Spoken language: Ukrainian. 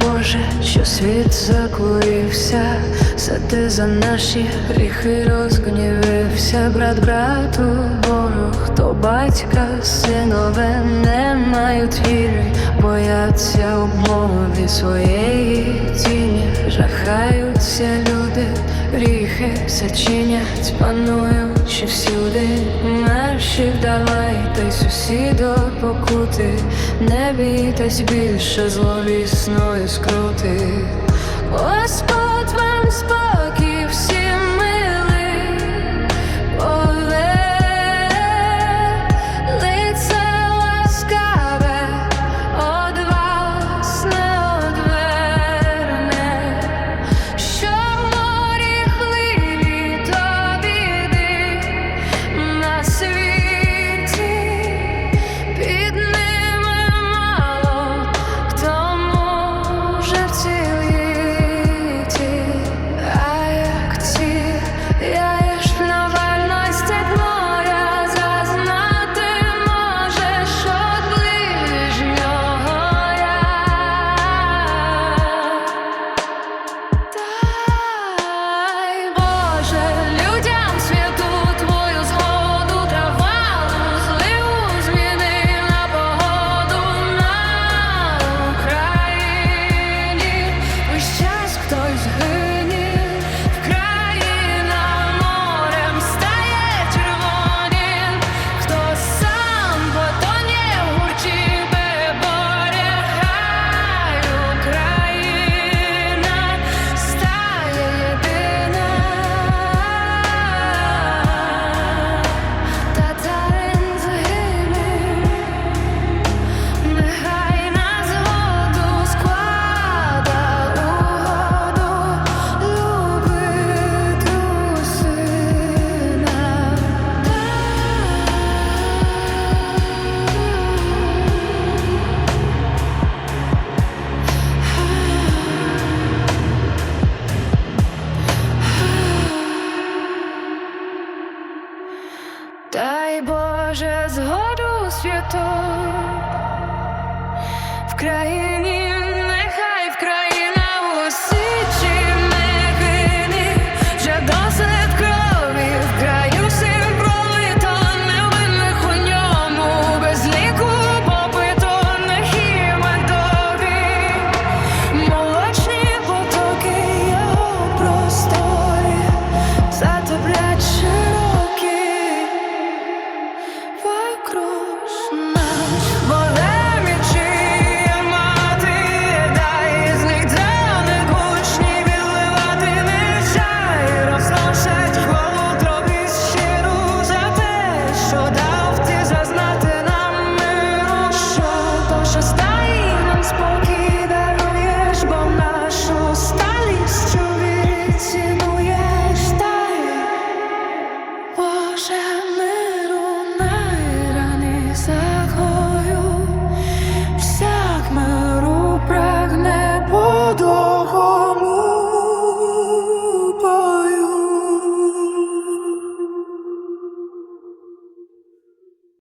Боже, що світ закурився, за те за наші гріхи розгнівився, брат брату ворог, то батька синове не мають віри, бояться обмови своєї тіні, жахаються люди, гріхи зачинять, пануючи всюди, Мерші. Вдавайте сусідо покути, не бійтесь більше зловісної скрути. Господь Дай Боже згоду святу в країні.